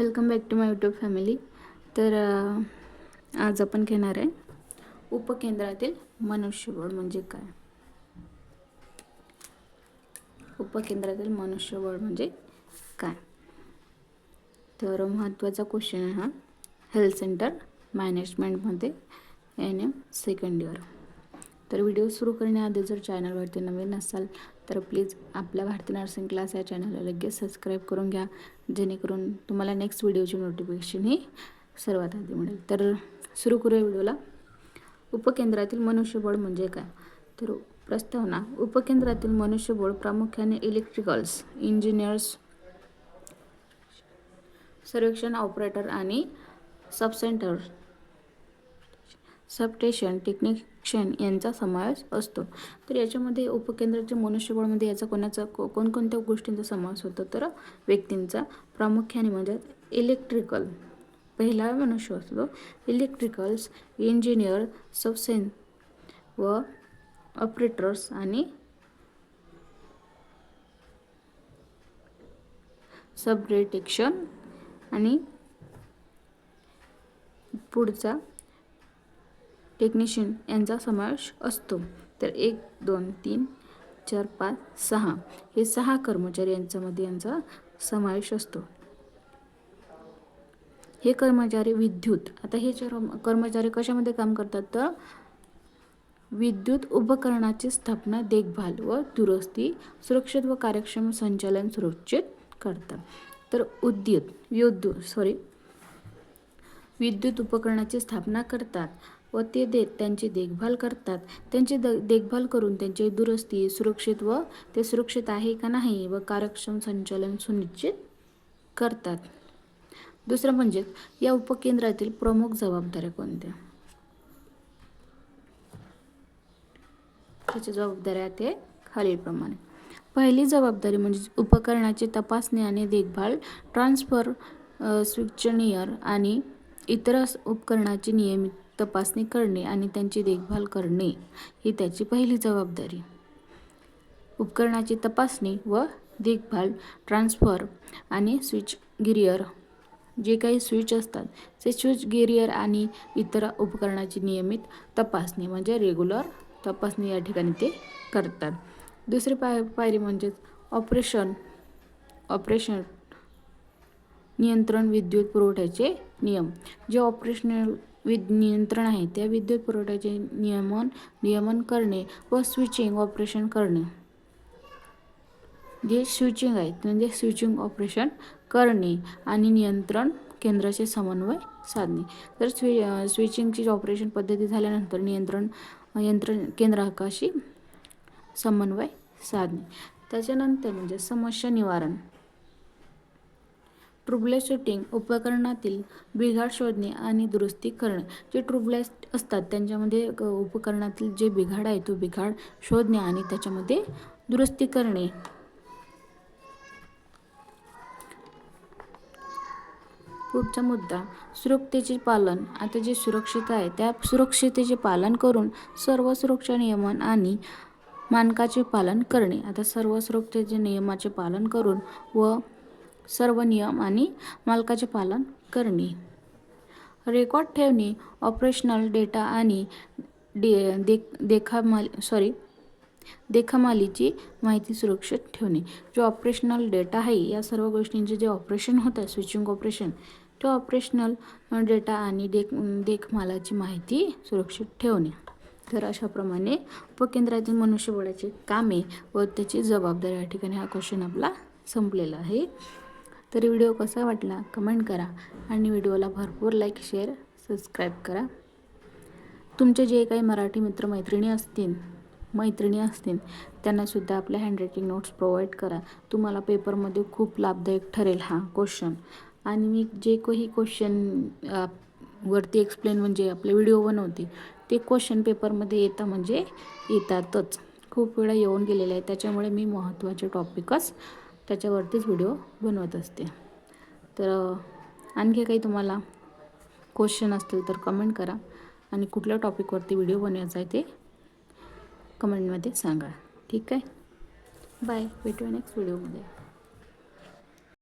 Welcome back to my YouTube family. तर आज आपण घेणार आहे उपकेंद्रातील मनुष्यबळ म्हणजे काय? उपकेंद्रातील मनुष्यबळ म्हणजे काय? तर महत्त्वाचा क्वेश्चन आहे हा. हेल्थ सेंटर मॅनेजमेंटमध्ये एन एम सेकंड इयर तर व्हिडिओ सुरू करण्याआधी जर चॅनलवरती नवीन असाल तर प्लीज आपल्या भारती नर्सिंग क्लास या चॅनलला लगेच सबस्क्राईब करून घ्या जेणेकरून तुम्हाला नेक्स्ट व्हिडिओची नोटिफिकेशन ही सर्वात आधी मिळेल. तर सुरू करूया व्हिडिओला. उपकेंद्रातील मनुष्यबळ म्हणजे काय? तर प्रस्तावना उपकेंद्रातील मनुष्यबळ प्रामुख्याने इलेक्ट्रिकल्स इंजिनियर्स सर्वेक्षण ऑपरेटर आणि सबसेंटर सबस्टेशन क्षण यांचा समावेश असतो. तर याच्यामध्ये उपकेंद्राच्या मनुष्यबळमध्ये याचा कोणाचा को कोणकोणत्या गोष्टींचा समावेश होतो? तर व्यक्तींचा प्रामुख्याने म्हणजे इलेक्ट्रिकल पहिला मनुष्य असतो. इलेक्ट्रिकल्स इंजिनियर सबसेन व ऑपरेटर्स आणि सबरेटेक्शन आणि पुढचा टेक्निशियन यांचा समावेश असतो. तर एक दोन तीन चार पाच सहा. हे सहा कर्मचारी यांच्यामध्ये यांचा समावेश असतो. हे कर्मचारी विद्युत. आता हे कर्मचारी कशामध्ये काम करतात? तर विद्युत उपकरणाची स्थापना देखभाल व दुरुस्ती सुरक्षित व कार्यक्षम संचालन सुरक्षित करतात. तर उद्युत विद्युत सॉरी विद्युत उपकरणाची स्थापना करतात. व ते दे त्यांची देखभाल करतात. त्यांची द देखभाल करून त्यांची दुरुस्ती सुरक्षित व ते सुरक्षित आहे का नाही व कार्यक्षम संचालन सुनिश्चित करतात. दुसरं म्हणजे या उपकेंद्रातील प्रमुख जबाबदाऱ्या कोणत्या? त्याच्या जबाबदाऱ्या ते खालीलप्रमाणे. पहिली जबाबदारी म्हणजे उपकरणाची तपासणी आणि देखभाल ट्रान्सफर स्विचनियर आणि इतर उपकरणाची नियमित तपासणी करणे आणि त्यांची देखभाल करणे ही त्याची पहिली जबाबदारी. उपकरणाची तपासणी व देखभाल ट्रान्सफर आणि स्विच गिरियर जे काही स्विच असतात ते स्विच गिरियर आणि इतर उपकरणाची नियमित तपासणी म्हणजे रेग्युलर तपासणी या ठिकाणी ते करतात. दुसरी पाय पायरी म्हणजेच ऑपरेशन ऑपरेशन नियंत्रण विद्युत पुरवठ्याचे नियम. जे ऑपरेशनल विद नियंत्रण आहे त्या विद्युत पुरवठ्याचे नियमन नियमन करणे व स्विचिंग ऑपरेशन करणे. जे स्विचिंग आहेत म्हणजे स्विचिंग ऑपरेशन करणे आणि नियंत्रण केंद्राचे समन्वय साधणे. तर स्वि स्विचिंगची ऑपरेशन पद्धती झाल्यानंतर नियंत्रण यंत्र केंद्राकाशी समन्वय साधणे. त्याच्यानंतर म्हणजे समस्या निवारण. ट्यूबलाईट शूटिंग उपकरणातील बिघाड शोधणे आणि दुरुस्ती करणे. जे ट्यूबलाईट असतात त्यांच्यामध्ये क- उपकरणातील जे बिघाड आहे तो बिघाड शोधणे आणि त्याच्यामध्ये दुरुस्ती करणे. पुढचा मुद्दा सुरक्षतेचे पालन. आता जे सुरक्षित आहे त्या सुरक्षितेचे पालन करून सर्व सुरक्षा नियमन आणि मानकाचे पालन करणे. आता सर्व सुरक्षतेचे नियमाचे पालन करून व सर्व नियम आणि मालकाचे पालन करणे. रेकॉर्ड ठेवणे ऑपरेशनल डेटा आणि डे देख देखामाल सॉरी देखामालीची माहिती सुरक्षित ठेवणे. जो ऑपरेशनल डेटा आहे या सर्व गोष्टींचे जे ऑपरेशन होतं स्विचिंग ऑपरेशन तो ऑपरेशनल डेटा आणि देख देखमालाची माहिती सुरक्षित ठेवणे. तर अशाप्रमाणे उपकेंद्रातील मनुष्यबळाचे कामे व त्याची जबाबदारी या ठिकाणी हा क्वेश्चन आपला संपलेला आहे. तर व्हिडिओ कसा वाटला कमेंट करा आणि व्हिडिओला भरपूर लाईक शेअर सबस्क्राईब करा. तुमचे जे काही मराठी मित्रमैत्रिणी असतील मैत्रिणी असतील त्यांनासुद्धा आपल्या हँडरायटिंग नोट्स प्रोव्हाइड करा. तुम्हाला पेपरमध्ये खूप लाभदायक ठरेल हा क्वेश्चन आणि मी जे काही क्वेश्चन वरती एक्सप्लेन म्हणजे आपले व्हिडिओ बनवते ते क्वेश्चन पेपरमध्ये येतं म्हणजे येतातच. खूप वेळा येऊन गेलेले आहे त्याच्यामुळे मी महत्त्वाचे टॉपिकच त्याच्यावरतीच व्हिडिओ बनवत असते. तर आणखी काही तुम्हाला क्वेश्चन असतील तर कमेंट करा आणि कुठल्या टॉपिकवरती व्हिडिओ बनवायचा आहे ते कमेंटमध्ये सांगा. ठीक आहे? बाय भेटूया नेक्स्ट व्हिडिओमध्ये